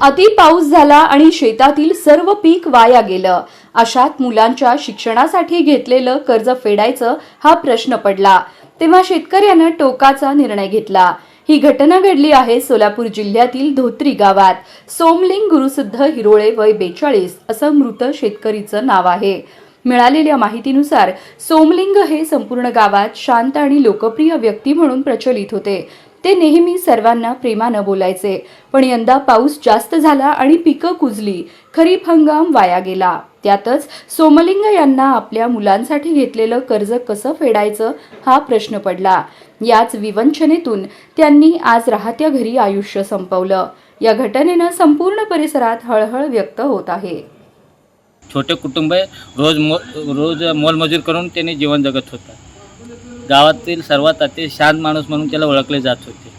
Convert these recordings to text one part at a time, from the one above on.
अति पाऊस झाला आणि शेतातील सर्व पीक वाया गेलं. अशात मुलांच्या शिक्षणासाठी घेतलेलं कर्ज फेडायचं हा प्रश्न पडला. तेव्हा शेतकऱ्यानं टोकाचा निर्णय घेतला. ही घटना घडली आहे सोलापूर जिल्ह्यातील धोत्री गावात. सोमलिंग गुरुसिद्ध हिरोळे वय बेचाळीस असं मृत शेतकरीचं नाव आहे. मिळालेल्या माहितीनुसार सोमलिंग हे संपूर्ण गावात शांत आणि लोकप्रिय व्यक्ती म्हणून प्रचलित होते. ते नेहमी सर्वांना प्रेमानं बोलायचे. पण यंदा पाऊस जास्त झाला आणि पिकं कुजली. खरीप हंगाम वाया गेला. त्यातच सोमलिंग यांना आपल्या मुलांसाठी घेतलेलं कर्ज कसं फेडायचं हा प्रश्न पडला. याच विवंचनेतून त्यांनी आज राहत्या घरी आयुष्य संपवलं. या घटनेनं संपूर्ण परिसरात हळहळ व्यक्त होत आहे. छोटे कुटुंब रोज मो रोज मोलमजूर करून त्यांनी जीवन जगत होतं. गावातील सर्वात अति शांत माणूस म्हणून त्याला ओळखले जात होते.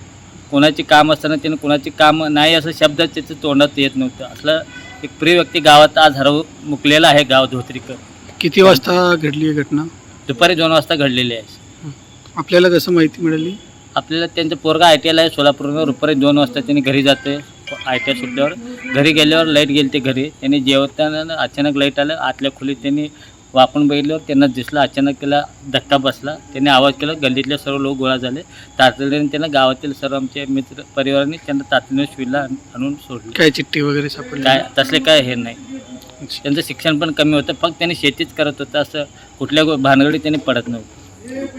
कोणाची काम असताना त्याने कोणाची काम नाही असं शब्द त्याच्या तोंडात येत नव्हतं. असलं एक प्रिय व्यक्ती गावात आज हरव मुकलेला आहे गाव धोत्रीकर. किती वाजता घडली ही घटना? दुपारी दोन वाजता घडलेली आहे. आपल्याला कसं माहिती मिळाली? आपल्याला त्यांचं पोरगा आय टी आयला आहे सोलापूरवर दुपारी दोन वाजता त्यांनी घरी जाते आय टी आय सुटल्यावर. घरी गेल्यावर लाइट गेली ते घरी. त्यांनी जेवताना अचानक लाइट आलं. आतल्या खोलीत त्यांनी वापरून बघितल्यावर त्यांना दिसलं अचानक त्याला धक्का बसला. त्यांनी आवाज केला गल्लीतले सर्व लोक गोळा झाले. तातडीने त्यांना गावातील सर्व आमचे मित्र परिवाराने त्यांना तातडीने शिवीला आणून सोडले. काय चिठ्ठी वगैरे सापडली? काय तसले काय हे नाही. त्यांचं शिक्षण पण कमी होतं फक्त त्यांनी शेतीच करत होतं असं कुठल्या गो- भानगडीत त्यांनी पडत नव्हतं.